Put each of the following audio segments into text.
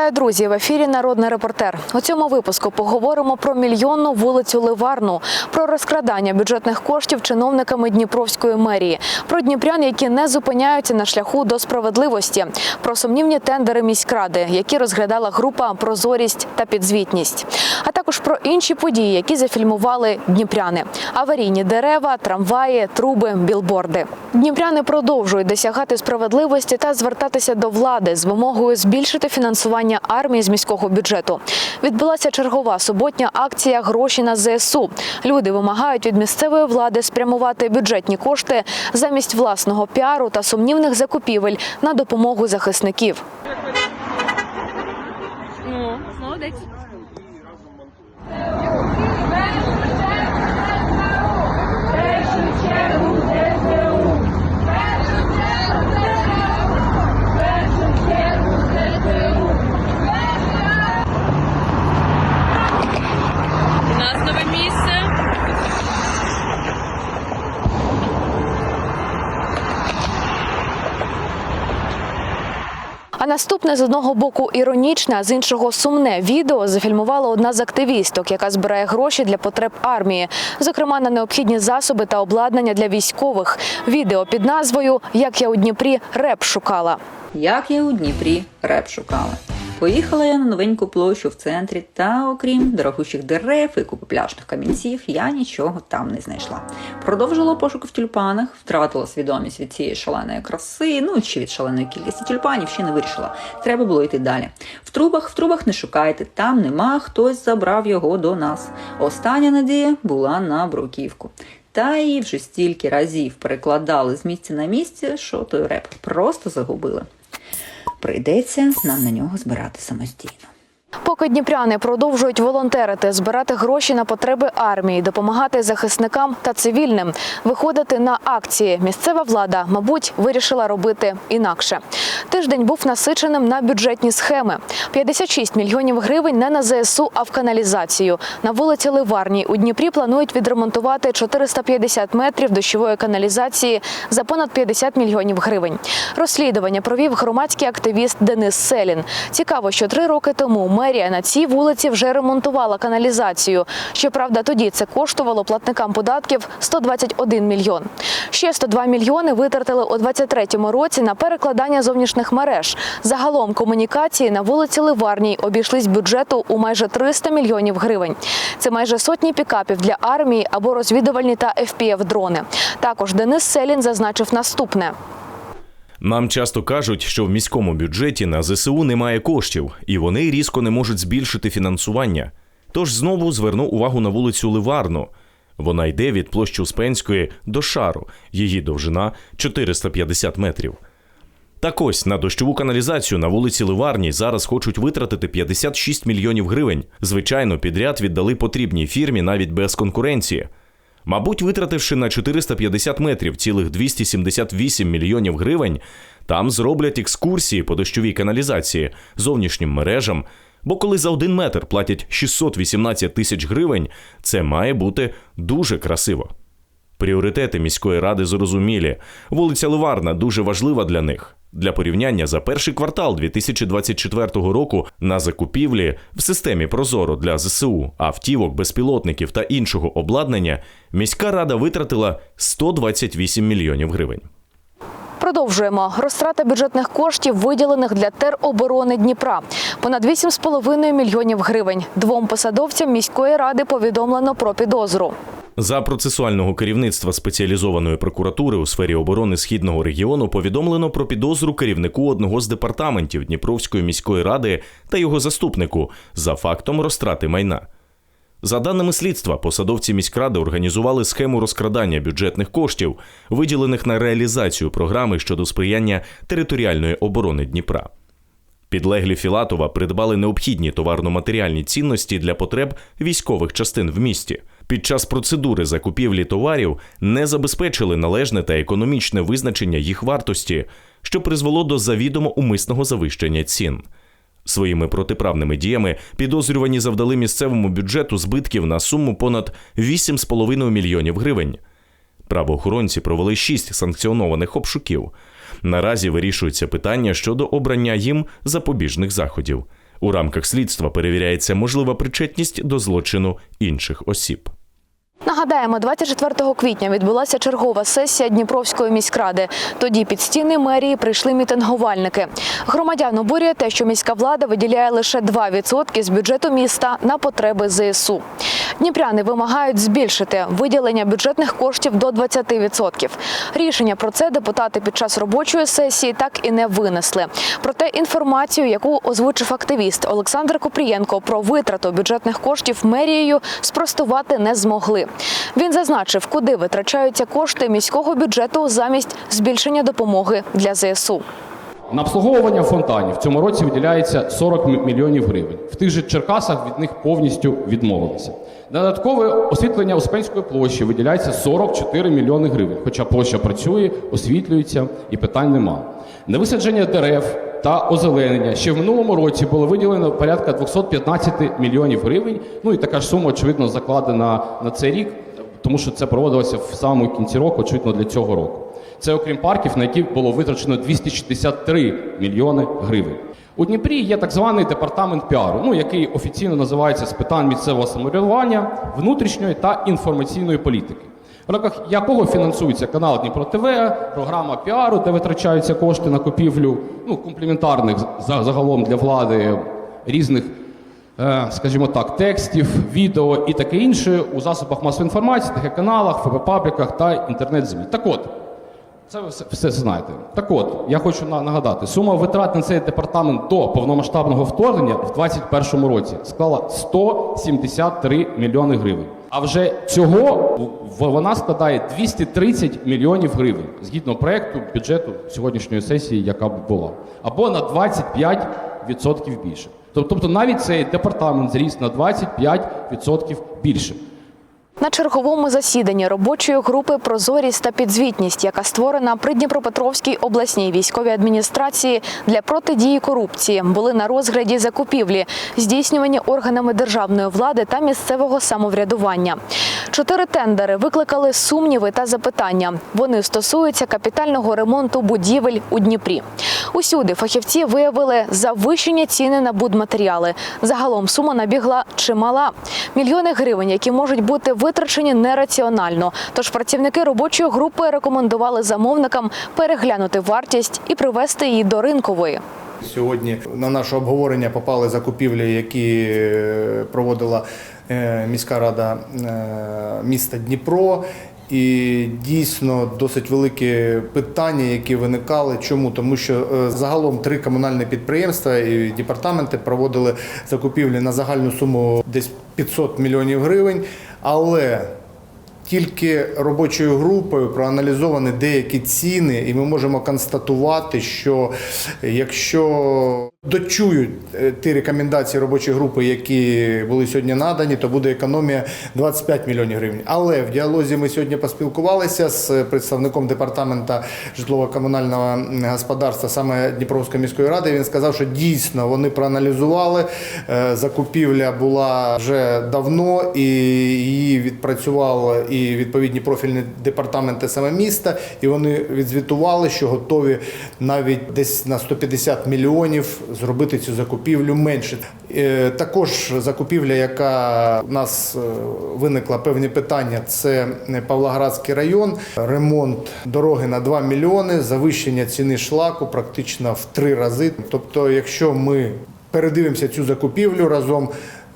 Вітаю, друзі! В ефірі Народний репортер. У цьому випуску поговоримо про мільйонну вулицю Ливарну, про розкрадання бюджетних коштів чиновниками Дніпровської мерії, про дніпрян, які не зупиняються на шляху до справедливості, про сумнівні тендери міськради, які розглядала група Прозорість та підзвітність, а також про інші події, які зафільмували дніпряни: аварійні дерева, трамваї, труби, білборди. Дніпряни продовжують досягати справедливості та звертатися до влади з вимогою збільшити фінансування армії з міського бюджету. Відбулася чергова суботня акція Гроші на ЗСУ. Люди вимагають від місцевої влади спрямувати бюджетні кошти замість власного піару та сумнівних закупівель на допомогу захисників. Ну, молодець. У нас нове місце. А наступне з одного боку іронічне, а з іншого сумне відео зафільмувала одна з активісток, яка збирає гроші для потреб армії, зокрема на необхідні засоби та обладнання для військових. Відео під назвою Як я у Дніпрі реп шукала. Як я у Дніпрі реп шукала. Поїхала я на новеньку площу в центрі, та окрім дорогущих дерев і купи пляшних камінців, я нічого там не знайшла. Продовжила пошуки в тюльпанах, втратила свідомість від цієї шаленої краси, ну чи від шаленої кількості тюльпанів ще не вирішила. Треба було йти далі. В трубах, в трубах не шукайте, там нема, хтось забрав його до нас. Остання надія була на бруківку. Та її вже стільки разів перекладали з місця на місце, що той реп просто загубили. Прийдеться нам на нього збирати самостійно. Поки дніпряни продовжують волонтерити, збирати гроші на потреби армії, допомагати захисникам та цивільним, виходити на акції. Місцева влада, мабуть, вирішила робити інакше. Тиждень був насиченим на бюджетні схеми: 56 мільйонів гривень не на ЗСУ, а в каналізацію. На вулиці Ливарній у Дніпрі планують відремонтувати 450 метрів дощової каналізації за понад 50 мільйонів гривень. Розслідування провів громадський активіст Денис Селін. Цікаво, що три роки тому мерія на цій вулиці вже ремонтувала каналізацію. Щоправда, тоді це коштувало платникам податків 121 мільйон. Ще 102 мільйони витратили у 2023 році на перекладання зовнішніх мереж. Загалом комунікації на вулиці Ливарній обійшлись бюджету у майже 300 мільйонів гривень. Це майже сотні пікапів для армії або розвідувальні та fpv дрони. Також Денис Селін зазначив наступне. Нам часто кажуть, що в міському бюджеті на ЗСУ немає коштів, і вони різко не можуть збільшити фінансування. Тож знову зверну увагу на вулицю Ливарну. Вона йде від площі Успенської до шару. Її довжина 450 метрів. Так ось на дощову каналізацію на вулиці Ливарній зараз хочуть витратити 56 мільйонів гривень. Звичайно, підряд віддали потрібній фірмі навіть без конкуренції. Мабуть, витративши на 450 метрів цілих 278 мільйонів гривень, там зроблять екскурсії по дощовій каналізації, зовнішнім мережам. Бо коли за один метр платять 618 тисяч гривень, це має бути дуже красиво. Пріоритети міської ради зрозумілі. Вулиця Ливарна дуже важлива для них. Для порівняння за перший квартал 2024 року на закупівлі в системі Прозоро для ЗСУ, автівок, безпілотників та іншого обладнання міська рада витратила 128 мільйонів гривень. Продовжуємо розтрата бюджетних коштів, виділених для тероборони Дніпра. Понад 8,5 мільйонів гривень. Двом посадовцям міської ради повідомлено про підозру. За процесуального керівництва спеціалізованої прокуратури у сфері оборони східного регіону повідомлено про підозру керівнику одного з департаментів Дніпровської міської ради та його заступнику за фактом розтрати майна. За даними слідства, посадовці міськради організували схему розкрадання бюджетних коштів, виділених на реалізацію програми щодо сприяння територіальної оборони Дніпра. Підлеглі Філатова придбали необхідні товарно-матеріальні цінності для потреб військових частин в місті. Під час процедури закупівлі товарів не забезпечили належне та економічне визначення їх вартості, що призвело до завідомо умисного завищення цін. Своїми протиправними діями підозрювані завдали місцевому бюджету збитків на суму понад 8,5 мільйонів гривень. Правоохоронці провели шість санкціонованих обшуків. Наразі вирішується питання щодо обрання їм запобіжних заходів. У рамках слідства перевіряється можлива причетність до злочину інших осіб. Нагадаємо, 24 квітня відбулася чергова сесія Дніпровської міськради. Тоді під стіни мерії прийшли мітингувальники. Громадян обурює те, що міська влада виділяє лише 2% з бюджету міста на потреби ЗСУ. Дніпряни вимагають збільшити виділення бюджетних коштів до 20%. Рішення про це депутати під час робочої сесії так і не винесли. Проте інформацію, яку озвучив активіст Олександр Купрієнко про витрату бюджетних коштів мерією, спростувати не змогли. Він зазначив, куди витрачаються кошти міського бюджету замість збільшення допомоги для ЗСУ. На обслуговування фонтанів в цьому році виділяється 40 мільйонів гривень. В тих же Черкасах від них повністю відмовилися. Додаткове освітлення Успенської площі виділяється 44 мільйони гривень. Хоча площа працює, освітлюється і питань нема. На висадження дерев та озеленення ще в минулому році було виділено порядка 215 мільйонів гривень. Ну і така ж сума, очевидно, закладена на цей рік, тому що це проводилося в самому кінці року, очевидно, для цього року. Це окрім парків, на які було витрачено 263 мільйони гривень. У Дніпрі є так званий департамент піару, ну який офіційно називається з питань місцевого самоврядування, внутрішньої та інформаційної політики. В рамках якого фінансується канал Дніпро ТВ, програма піару, де витрачаються кошти на купівлю ну, комплементарних за- загалом для влади різних е, скажімо так, текстів, відео і таке інше у засобах масової інформації, таких каналах, фб-пабліках та інтернет-змі. Так от, це ви все, знаєте. Так от, я хочу на- нагадати, сума витрат на цей департамент до повномасштабного вторгнення в 2021 році склала 173 мільйони гривень. А вже цього вона складає 230 мільйонів гривень згідно проекту бюджету сьогоднішньої сесії, яка б була, або на 25% більше. Тобто навіть цей департамент зріс на 25% більше. На черговому засіданні робочої групи Прозорість та підзвітність, яка створена при Дніпропетровській обласній військовій адміністрації для протидії корупції, були на розгляді закупівлі, здійснювані органами державної влади та місцевого самоврядування. Чотири тендери викликали сумніви та запитання. Вони стосуються капітального ремонту будівель у Дніпрі. Усюди фахівці виявили завищені ціни на будматеріали. Загалом сума набігла чимала. Мільйони гривень, які можуть бути витрачені нераціонально. Тож працівники робочої групи рекомендували замовникам переглянути вартість і привести її до ринкової. Сьогодні на наше обговорення попали закупівлі, які е, проводила е, міська рада е, міста Дніпро. І дійсно досить великі питання, які виникали. Чому? Тому що е, загалом три комунальні підприємства і департаменти проводили закупівлі на загальну суму десь 500 мільйонів гривень. Але тільки робочою групою проаналізовані деякі ціни, і ми можемо констатувати, що якщо дочують е, ті рекомендації робочої групи, які були сьогодні надані, то буде економія 25 мільйонів гривень. Але в діалозі ми сьогодні поспілкувалися з представником департамента житлово-комунального господарства саме Дніпровської міської ради. Він сказав, що дійсно вони проаналізували. Е, Закупівля була вже давно і її відпрацювали і відповідні профільні департаменти саме міста, і вони відзвітували, що готові навіть десь на 150 мільйонів зробити цю закупівлю менше. Е, Також закупівля, яка в нас е, виникла певні питання, це Павлоградський район, ремонт дороги на 2 мільйони, завищення ціни шлаку практично в три рази. Тобто, якщо ми передивимося цю закупівлю разом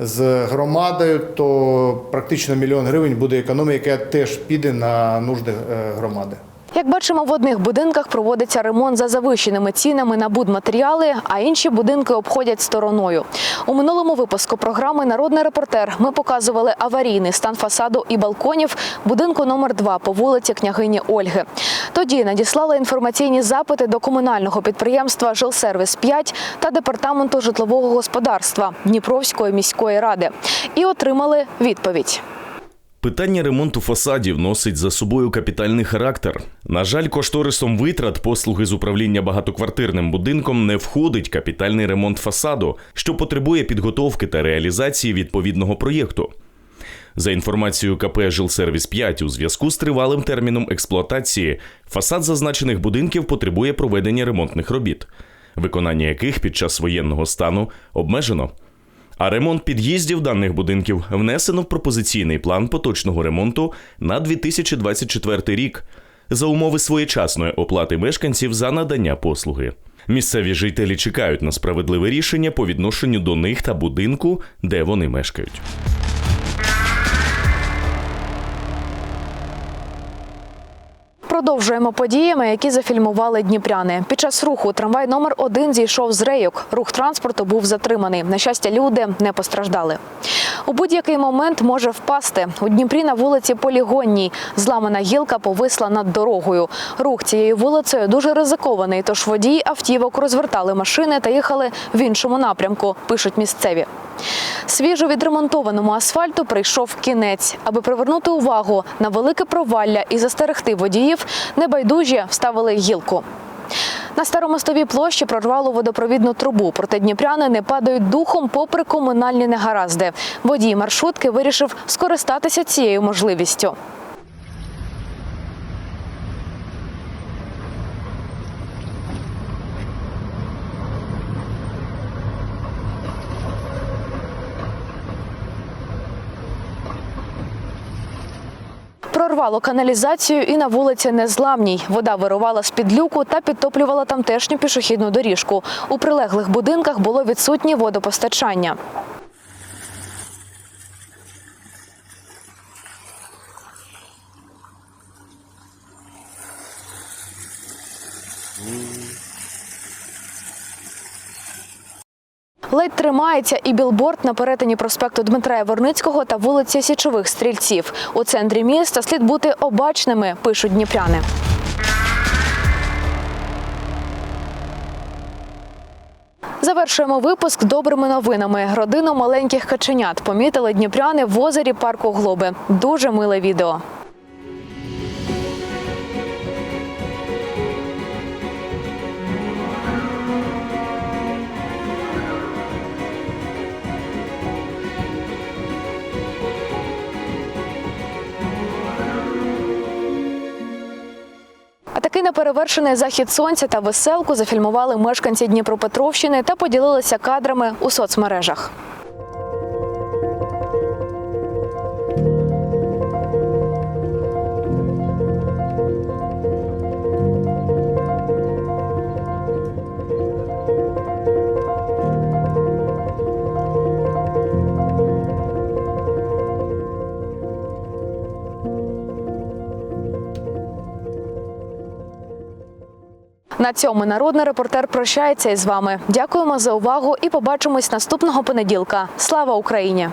з громадою, то практично мільйон гривень буде економія, яка теж піде на нужди е, громади. Як бачимо, в одних будинках проводиться ремонт за завищеними цінами на будматеріали, а інші будинки обходять стороною. У минулому випуску програми Народний репортер ми показували аварійний стан фасаду і балконів будинку номер 2 по вулиці княгині Ольги. Тоді надіслали інформаційні запити до комунального підприємства Жилсервіс 5 та департаменту житлового господарства Дніпровської міської ради і отримали відповідь. Питання ремонту фасадів носить за собою капітальний характер. На жаль, кошторисом витрат послуги з управління багатоквартирним будинком не входить капітальний ремонт фасаду, що потребує підготовки та реалізації відповідного проєкту. За інформацією КП «Жилсервіс 5 у зв'язку з тривалим терміном експлуатації, фасад зазначених будинків потребує проведення ремонтних робіт, виконання яких під час воєнного стану обмежено. А ремонт під'їздів даних будинків внесено в пропозиційний план поточного ремонту на 2024 рік за умови своєчасної оплати мешканців за надання послуги. Місцеві жителі чекають на справедливе рішення по відношенню до них та будинку, де вони мешкають. Продовжуємо подіями, які зафільмували дніпряни. Під час руху трамвай номер 1 зійшов з рейок. Рух транспорту був затриманий. На щастя, люди не постраждали. У будь-який момент може впасти. У Дніпрі на вулиці Полігонній зламана гілка повисла над дорогою. Рух цією вулицею дуже ризикований, тож водії автівок розвертали машини та їхали в іншому напрямку, пишуть місцеві. Свіжо відремонтованому асфальту прийшов кінець. Аби привернути увагу на велике провалля і застерегти водіїв, небайдужі вставили гілку. На старомостовій площі прорвало водопровідну трубу, проте дніпряни не падають духом попри комунальні негаразди. Водій маршрутки вирішив скористатися цією можливістю. Прорвало каналізацію і на вулиці Незламній. Вода вирувала з-під люку та підтоплювала тамтешню пішохідну доріжку. У прилеглих будинках було відсутнє водопостачання. Ледь тримається і білборд на перетині проспекту Дмитра Яворницького та вулиці Січових Стрільців. У центрі міста слід бути обачними, пишуть дніпряни. Завершуємо випуск добрими новинами. Родину маленьких каченят помітили дніпряни в озері парку Глоби. Дуже миле відео. Такий неперевершений захід сонця та веселку зафільмували мешканці Дніпропетровщини та поділилися кадрами у соцмережах. На цьому народний репортер прощається із вами. Дякуємо за увагу і побачимось наступного понеділка. Слава Україні!